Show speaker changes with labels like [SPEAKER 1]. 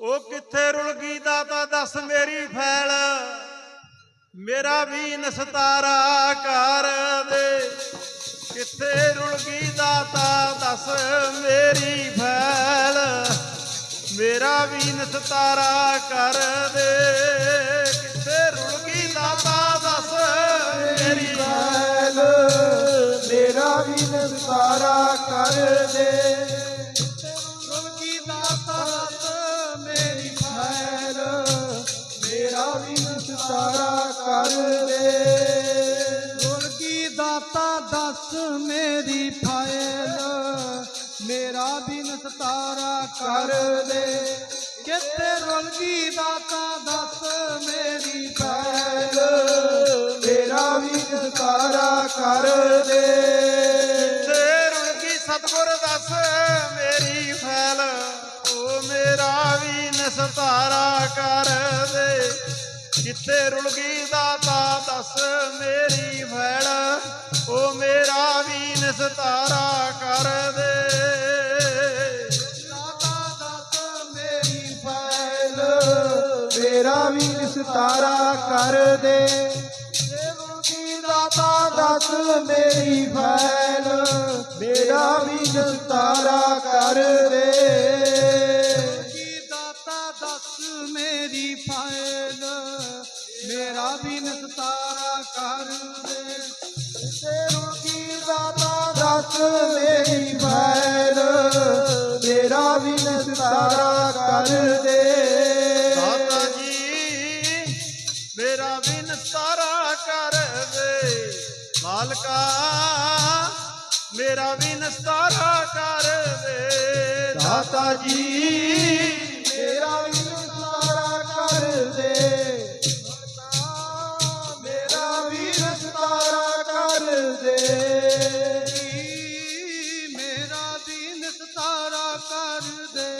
[SPEAKER 1] ਉਹ ਕਿੱਥੇ ਰੁਲ ਗਈ ਦਾਤਾ ਦੱਸ ਮੇਰੀ ਫੈਲ। ਮੇਰਾ ਵੀ ਨਸਤਾਰਾ ਕਰ ਦੇ। ਕਿੱਥੇ ਰੁਲ ਗਈ ਦਾਤਾ ਦੱਸ ਮੇਰੀ ਫੈਲ। ਮੇਰਾ ਵੀ ਨਸਤਾਰਾ ਕਰ ਦੇ। ਕਿੱਥੇ ਰੁਲ ਗਈ ਦਾਤਾ ਦੱਸ ਮੇਰੀ ਫੈਲ।
[SPEAKER 2] ਮੇਰਾ ਵੀ ਨਸਾਰਾ ਕਰ ਦੇ। ਕਰ ਦੇ।
[SPEAKER 3] ਗੁਰਕੀ ਦਾਤਾ ਦੱਸ ਮੇਰੀ ਫਾਇਲ? ਮੇਰਾ ਵੀ ਸਤਾਰਾ
[SPEAKER 2] ਕਰ ਦੇ।
[SPEAKER 3] ਕਿੱਥੇ ਰੁਲ ਗਈ ਦਾਤਾ ਦੱਸ ਮੇਰੀ
[SPEAKER 2] ਫੈਲ ਮੇਰਾ ਵੀ ਸਤਾਰਾ ਕਰ ਦੇ।
[SPEAKER 1] ਤੇ ਰੁਲਕੀ ਸਤਗੁਰ ਦੱਸ ਮੇਰੀ ਫੈਲ ਉਹ ਮੇਰਾ ਵੀ ਨਸਤਾਰਾ ਕਰ ਦੇ। ਕਿੱਥੇ ਰੁਲ ਗਈ ਦਾਤਾ, ਦੱਸ ਮੇਰੀ ਫੈਲ ਉਹ ਮੇਰਾ ਵੀ ਨਸਤਾਰਾ ਕਰ ਦੇ।
[SPEAKER 3] ਦਾਤਾ, ਦੱਸ ਮੇਰੀ
[SPEAKER 2] ਫੈਲ, ਮੇਰਾ ਵੀ ਨਸ਼ਤਾਰਾ ਕਰ ਦੇ। ਦਾਤਾ, ਦੱਸ ਮੇਰੀ ਫੈਲ, ਮੇਰਾ ਵੀ ਨਸਾਰਾ
[SPEAKER 3] ਮੇਰਾ ਵੀ ਨਸਤਾਰਾ ਕਰ ਦੇ।
[SPEAKER 2] ਤੇਰੂ ਕੀ ਦਾਤਾ ਦੱਸ ਮੇਰੀ ਫੈਲ ਮੇਰਾ ਵੀ ਨਸਾਰਾ ਕਰ ਦੇ।
[SPEAKER 1] ਦਾਤਾ ਜੀ, ਮੇਰਾ ਵੀ ਨਸਤਾਰਾ ਕਰ ਦੇ। ਮਾਲਕਾ, ਮੇਰਾ ਵੀ ਨਸਤਾਰਾ ਕਰ ਦੇ।
[SPEAKER 2] ਦਾਤਾ ਜੀ कर दे